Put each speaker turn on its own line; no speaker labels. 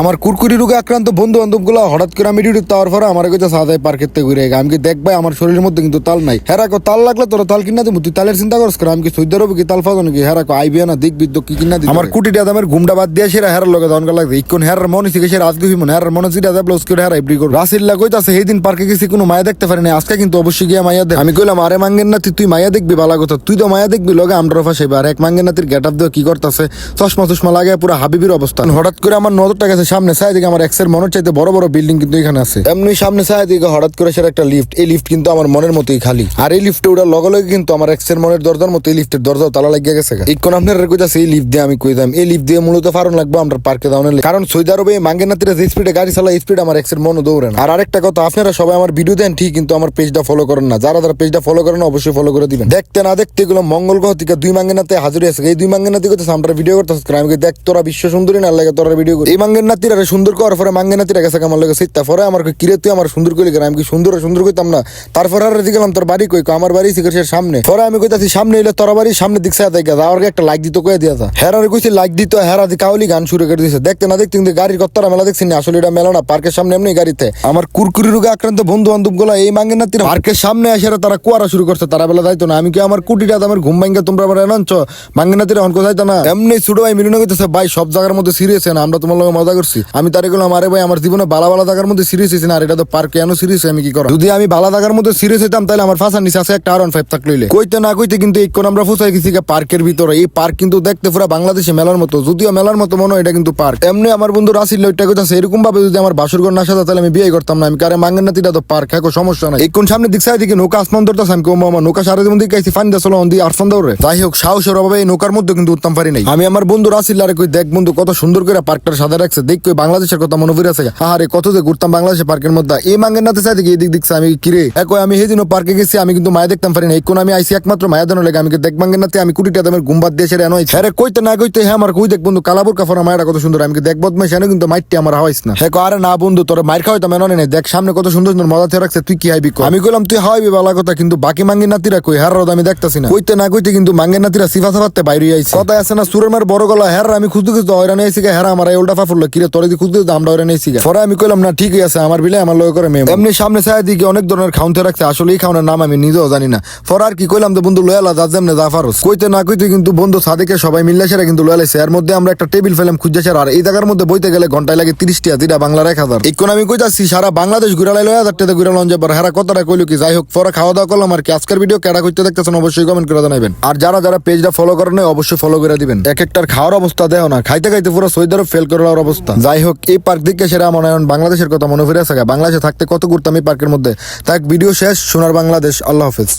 আমার কুরকুরি রোগে আক্রান্ত বন্ধু বান্ধবগুলা হঠাৎ করে আমি ডিউটি তাওয়ার পরে আমার কাছে সাদাই পার্কের থেকে ঘুরে গেছে আমি কি দেখ ভাই আমার শরীরের মধ্যে কিন্তু তাল নাই। হেরা কো তাল লাগলে তোর তাল কিনা দিব তুই তালের চিন্তা করস করে আমি কি সৈদ্য রবি কি তাল ফাজো নাকি? হেরা কো আইবিয়া না দিক বিদ্যুৎ কি কিনা দিই আমার কুটিটা দামের ঘুমটা বাদ দিয়ে সেরা হেরার লগে দনকা লাগবে। ইকোন হেরার মনে শিখে সেরা আজকে মনে হেরার মনে চিটা দেব লস করে হেরা ইব্রি করো রাসিল্লা কইতাছে সেই দিন পার্কে গেছি কোনো মায়া দেখতে পারি না আজকে কিন্তু অবশ্যই গিয়ে মায়া দেখ। আমি কইলাম আরে মাঙ্গেন নাতি তুই মায়া দেখবি বালা কথা। তুই তো মায়া দেখবি লগে আমরা ফাঁসে আর এক মাঙ্গেন নাতির গেট আপ দিয়ে কি করতেছে? চশমা চশমা লাগে পুরো হাবিবির অবস্থা। হঠাৎ করে আমার নজরটা গেছে সামনে সাই দিকে আমার এক্সের মনের চাইতে বড় বড় বিল্ডিং কিন্তু এখানে আছে। এমনি সামনে সাই দিকে হঠাৎ করে সেটা একটা লিফট এই লিফট কিন্তু আমার মনের মতোই খালি। আর এই লিফটে ওটার লগে লগে কিন্তু আমার এক্সের মনের দরজার মতো এই লিফটের দরজাও তালা লাগিয়ে গেছে ইকোন আপনার কইতাছে, এই লিফট দিয়ে আমি কইতাম এই লিফট দিয়ে মূলত ফারণ লাগবে, আমরা পার্কে দাউনের কারণ সৌদি আরবে মাঙ্গের নাতিরা যে স্পিডে গাড়ি চালা স্পিড আমার এক্সের মনও দৌড়ে না। আর আরেকটা কথা, আপনারা সবাই আমার ভিডিও দেন, ঠিক, কিন্তু আমার পেজটা ফলো করেন না। যারা যারা পেজটা ফলো করেন অবশ্যই ফলো করে দিবেন। দেখতে না দেখতে এগুলো মঙ্গল গ্রহ থেকে দুই মাঙ্গের নাতে হাজির আছে এই দুই মাঙ্গের নাতি করতেছে আমরা ভিডিও করতেছে আমি দেখ, তোরা বিশ্ব সুন্দরী না লাগে তোরা ভিডিও করি। এই মাঙ্গের নাতিরা সুন্দর করার পরে মাঙ্গের নাতিরা গেছে আমার লাগে সিটটা। পরে আমার কিরে, তুই আমার সুন্দর কেন? আমি কি সুন্দর সুন্দর কইতাম না। তারপর আর এদিকে গেলাম তোর বাড়ি কই আমার বাড়ি সিগারেটের সামনে। পরে আমি কইতাছি, সামনে এলে তোর বাড়ির সামনে দিক সাথে আমার একটা লাইক দিত, কয়ে দিয়া হেরার কইছি লাইক দিত, হেরা কাউলি গান শুরু করে দিছে। দেখতে না দেখতে গাড়ির কত্তরা মেলা দেখছি না, আসলে এটা মেলা না, পার্কের সামনে এমনি গাড়িতে। আমার কুরকুরি রোগে আক্রান্ত বন্ধু বান্ধবগুলা এই মাঙ্গের নাতিরা পার্কের সামনে এসে তারা কুয়ারা শুরু করছে, তারা বেলা যাইতো না। আমি কি আমার কুটিটা আমার ঘুম ভাঙ্গা, তোমরা আবার এনাচ্ছ মাঙ্গের নাতিরা অনকো যাইতো না। এমনি ছোট ভাই মিলুন কইতেছে, ভাই, সব জায়গার মধ্যে সিরিয়াস না, আমরা তোমার লগে মজা করছি? আমি তারে গেলাম আরে ভাই, আমার জীবনে বালা বালা জায়গার মধ্যে সিরিয়াস হয়েছে না এটা তো পার্ক কেন সিরিয়াস আমি কি করো যদি আমি বালা জায়গার মধ্যে সিরিয়াস হইতাম, তাহলে আমার ফাঁসার নিচে আছে একটা আর ফাইভ থাকলে কইতে না কইতে কিন্তু এই আমরা ফুসাই গেছি পার্কের ভিতরে। এই পার্ক কিন্তু দেখতে পুরো বাংলাদেশে মেলার মতো। যদিও মেলার মতো মনে হয় এটা কিন্তু পার্ক এমনি আমার বন্ধু রাসিল ওইটা কইতাছে এরকম ভাবে যদি আমার বাসরঘর না সাজা, তাহলে আমি বিয়ে করতাম না। আমি কারে মাঙ্গের নাতিটা তো পার্ক হ্যাঁ সমস্যা নাই। এই কোন সামনে দিক সাইড দিকে নৌকা আসমান ধরতেছে? আমি কম মামা নৌকা সারা দিন দিকে আইছি ফান দাসলো অন দিয়ে আরফান দৌড়ে যাই হোক, সাহসের অভাবে এই নৌকার মধ্যে কিন্তু উত্তম পারি নাই। আমি আমার বন্ধু রাসিল আরে কই, দেখ বন্ধু, কত সুন্দর করে পার্কটার সাদা রাখছে দেখ কই বাংলাদেশের কথা মনে পড়ে আছে আরে কত যে ঘুরতাম বাংলাদেশের পার্কের মধ্যে। এই মাঙ্গের নাতে চাই দিকে এদিক দিকছে আমি কিরে? একই আমি সেদিনও পার্কে গেছি, আমি কিন্তু মায়া দেখতাম পারি না এই কোন আমি আইসি একমাত্র মায়া দেন লেগে। আমি কি দেখ মাঙ্গের নাতে, আমি কুড়িটা দামের গুম্বাদ দিয়ে সেরে আনোই হ্যাঁ কইতে না কইতে হ্যাঁ আমার কই দেখ বন্ধু কালাবুর কাফরা মায়াটা কত সুন্দর। আমি কি দেখ বদমাই সেনে কিন্তু মাইটটি আমার হাওয়াইস না। হ্যাঁ আরে না বন্ধু, তোর মাইর খাওয়াইতাম এনে নেই। দেখ, সামনে কত সুন্দর সুন্দর মজা থেকে রাখছে, তুই কি হাইবি? আমি কইলাম, তুই হাওয়াইবি বালা কথা, কিন্তু বাকি মাঙ্গের নাতিরা কই? হ্যাঁ রোদ আমি দেখতাছি না। কইতে না কইতে কিন্তু মাঙ্গের নাতিরা সিফা সাফাতে বাইরে আইছে। কথা আছে না, সুরের মার বড় গলা হ্যাঁ আমি খুঁজতে খুঁজতে হয়রানি আইছি হ্যাঁ আমার এই উল্টা ফাফুল কিরে তোরে দি খুঁজতে আমরা আইছি গা। পরে আমি কইলাম না ঠিকই আছে আমার বিলে আমার লয় করে মেয়ে এমনি সামনে ছায়া দিকে অনেক ধরনের খাউন্তে রাখছে আসলে এই খাওয়ানোর নাম আমি নিজেও জানি না। পরে আর কি কইলাম তো বন্ধু লয়ালা যা যেমনে জাফারস কইতে না কইতে কিন্তু বন্ধু সাদিকে সবাই মিল্লা সেরা কিন্তু লয়ালাইছে এর মধ্যে আমরা একটা টেবিল ফেলাম খুঁজে সেরা আর এই জায়গার মধ্যে বইতে গেলে ঘন্টায় লাগে তিরিশ টিয়া যেটা বাংলার এক হাজার। এখন আমি কইতাছি সারা বাংলাদেশ ঘুরালাই লয় হাজার টাকা ঘুরালাম যাবার হেরা কতটা কইলো কি যাই হোক পরে খাওয়া দাওয়া করলাম আর কি। আজকের ভিডিও কেডা করতে দেখতেছেন অবশ্যই কমেন্ট করে জানাবেন আর যারা যারা পেজটা ফলো করেন নাই, অবশ্যই ফলো করে দিবেন। এক একটার খাওয়ার অবস্থা দেও না। খাইতে খাইতে পুরো সৈদারও ফেল করে দেওয়ার অবস্থা যাই হোক এই পার্ক দিকে সেরা মনে হয় বাংলাদেশের কথা মনে ফিরে আসা বাংলাদেশে থাকতে কত ঘুরতাম এই পার্কের মধ্যে? তাই ভিডিও শেষ, সোনার বাংলাদেশ, আল্লাহ হাফেজ।